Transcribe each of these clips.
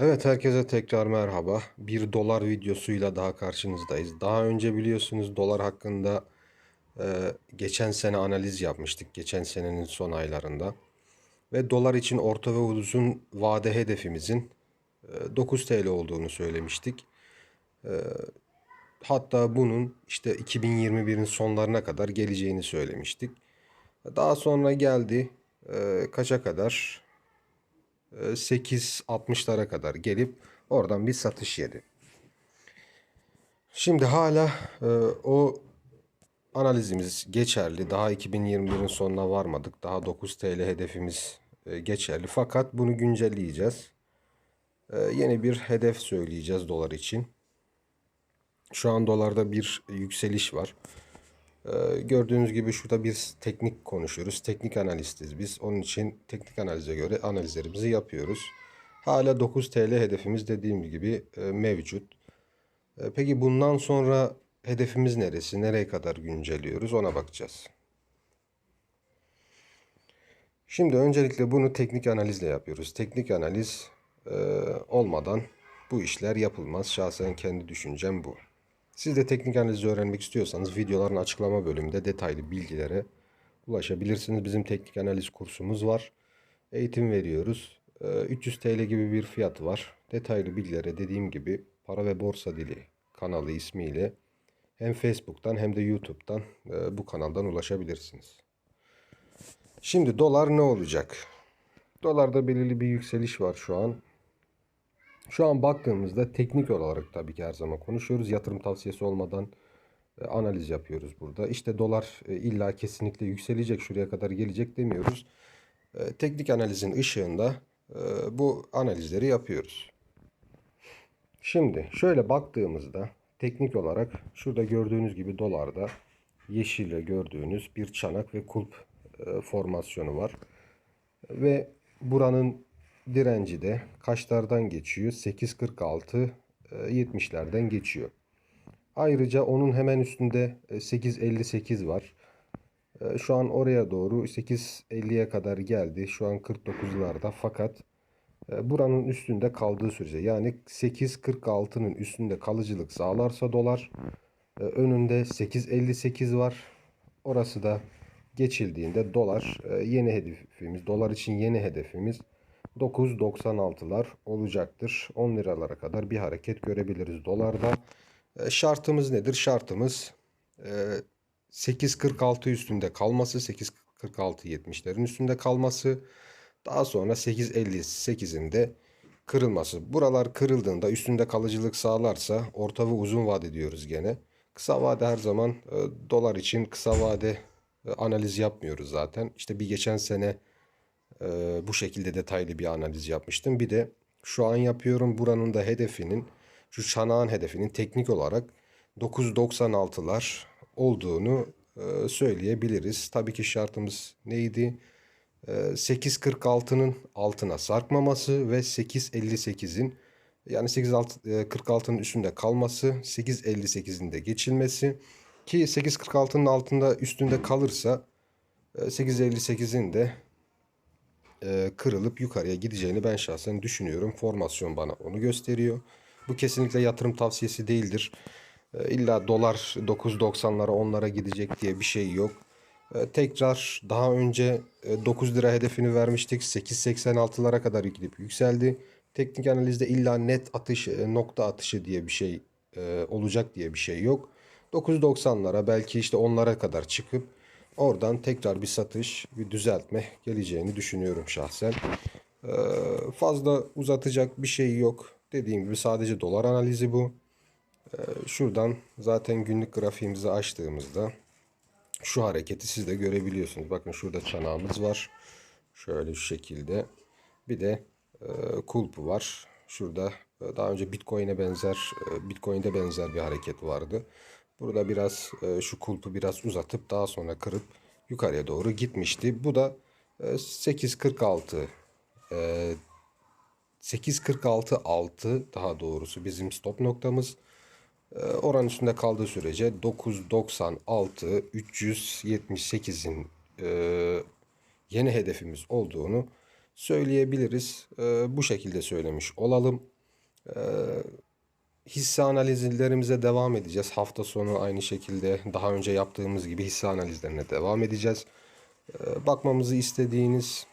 Evet herkese tekrar merhaba. Bir dolar videosuyla daha karşınızdayız. Daha önce biliyorsunuz dolar hakkında e, geçen sene analiz yapmıştık. Geçen senenin son aylarında. Ve dolar için orta ve uzun vade hedefimizin e, 9 TL olduğunu söylemiştik. E, hatta bunun işte 2021'in sonlarına kadar geleceğini söylemiştik. Daha sonra geldi e, kaça kadar? 8.60'lara kadar gelip oradan bir satış yedi. Şimdi hala e, o analizimiz geçerli. Daha 2021'in sonuna varmadık. Daha 9 TL hedefimiz e, geçerli. Fakat bunu güncelleyeceğiz. E, yeni bir hedef söyleyeceğiz dolar için. Şu an dolarda bir yükseliş var. Ee, gördüğünüz gibi şurada bir teknik konuşuyoruz. Teknik analistiz biz. Onun için teknik analize göre analizlerimizi yapıyoruz. Hala 9 TL hedefimiz dediğim gibi e, mevcut. E, peki bundan sonra hedefimiz neresi? Nereye kadar güncelliyoruz? Ona bakacağız. Şimdi öncelikle bunu teknik analizle yapıyoruz. Teknik analiz e, olmadan bu işler yapılmaz. Şahsen kendi düşüncem bu. Siz de teknik analizi öğrenmek istiyorsanız videoların açıklama bölümünde detaylı bilgilere ulaşabilirsiniz. Bizim teknik analiz kursumuz var. Eğitim veriyoruz. 300 ee, TL gibi bir fiyat var. Detaylı bilgilere dediğim gibi para ve borsa dili kanalı ismiyle hem Facebook'tan hem de YouTube'dan e, bu kanaldan ulaşabilirsiniz. Şimdi dolar ne olacak? Dolarda belirli bir yükseliş var şu an. Şu an baktığımızda teknik olarak tabii ki her zaman konuşuyoruz. Yatırım tavsiyesi olmadan e, analiz yapıyoruz burada. İşte dolar e, illa kesinlikle yükselecek, şuraya kadar gelecek demiyoruz. E, teknik analizin ışığında bu analizleri yapıyoruz. Şimdi şöyle baktığımızda teknik olarak şurada gördüğünüz gibi dolarda yeşille gördüğünüz bir çanak ve kulp formasyonu var. Ve buranın direnci de kaçlardan geçiyor? 8.46 70'lerden e, geçiyor. Ayrıca onun hemen üstünde 8.58 e, var. E, şu an oraya doğru 8.50'ye kadar geldi. Şu an 49'larda fakat buranın üstünde kaldığı sürece yani 8.46'nın üstünde kalıcılık sağlarsa dolar önünde 8.58 var. Orası da geçildiğinde dolar yeni hedefimiz, dolar için yeni hedefimiz 9.96'lar olacaktır. 10 liralara kadar bir hareket görebiliriz dolarda. E, şartımız nedir? Şartımız e, 8.46 üstünde kalması, 8.46-70'lerin üstünde kalması, daha sonra 8.58'in de kırılması. Buralar kırıldığında üstünde kalıcılık sağlarsa orta ve uzun vade diyoruz gene. Kısa vade her zaman e, dolar için kısa vade e, analiz yapmıyoruz zaten. İşte bir geçen sene e, bu şekilde detaylı bir analiz yapmıştım. Bir de şu an yapıyorum buranın da hedefinin şu çanağın hedefinin teknik olarak 9.96'lar olduğunu e, söyleyebiliriz. Tabii ki şartımız neydi? E, 8.46'nın altına sarkmaması ve 8.58'in yani 8.46'nın üstünde kalması, 8.58'in de geçilmesi ki 8.46'nın altında üstünde kalırsa 8.58'in de kırılıp yukarıya gideceğini ben şahsen düşünüyorum. Formasyon bana onu gösteriyor. Bu kesinlikle yatırım tavsiyesi değildir. E, illa dolar 9.90'lara 10'lara gidecek diye bir şey yok. Tekrar daha önce 9 lira hedefini vermiştik. 8.86'lara kadar gidip yükseldi. Teknik analizde illa net atış nokta atışı diye bir şey olacak diye bir şey yok. 9.90'lara belki işte 10'lara kadar çıkıp Oradan tekrar bir satış, bir düzeltme geleceğini düşünüyorum şahsen. Ee, fazla uzatacak bir şey yok. Dediğim gibi sadece dolar analizi bu. Ee, şuradan zaten günlük grafiğimizi açtığımızda şu hareketi siz de görebiliyorsunuz. Bakın şurada çanağımız var. Şöyle şu şekilde. Bir de e, kulpu var. Şurada e, daha önce Bitcoin'e benzer, e, Bitcoin'de benzer bir hareket vardı. Burada biraz e, şu kulpu biraz uzatıp daha sonra kırıp yukarıya doğru gitmişti. Bu da e, 8.46 e, 8.46 altı daha doğrusu bizim stop noktamız. E, oran üstünde kaldığı sürece 9.96 378'in e, yeni hedefimiz olduğunu söyleyebiliriz. Ee, bu şekilde söylemiş olalım. Ee, hisse analizlerimize devam edeceğiz. Hafta sonu aynı şekilde daha önce yaptığımız gibi hisse analizlerine devam edeceğiz. Ee, bakmamızı istediğiniz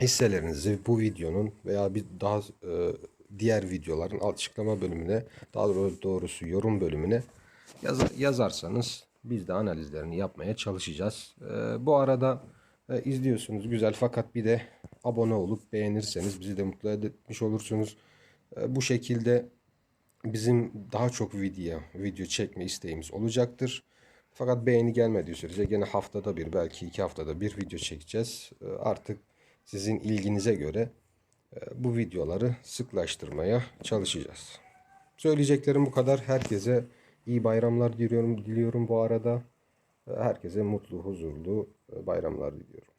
hisselerinizi bu videonun veya bir daha e, diğer videoların açıklama bölümüne daha doğru- doğrusu yorum bölümüne yaz- yazarsanız biz de analizlerini yapmaya çalışacağız. Ee, bu arada e, izliyorsunuz güzel fakat bir de abone olup beğenirseniz bizi de mutlu etmiş olursunuz. E, bu şekilde bizim daha çok video video çekme isteğimiz olacaktır. Fakat beğeni gelmediği sürece gene haftada bir belki iki haftada bir video çekeceğiz. Ee, Artık sizin ilginize göre e, bu videoları sıklaştırmaya çalışacağız. Söyleyeceklerim bu kadar. Herkese iyi bayramlar diliyorum, diliyorum bu arada. Herkese mutlu, huzurlu e, bayramlar diliyorum.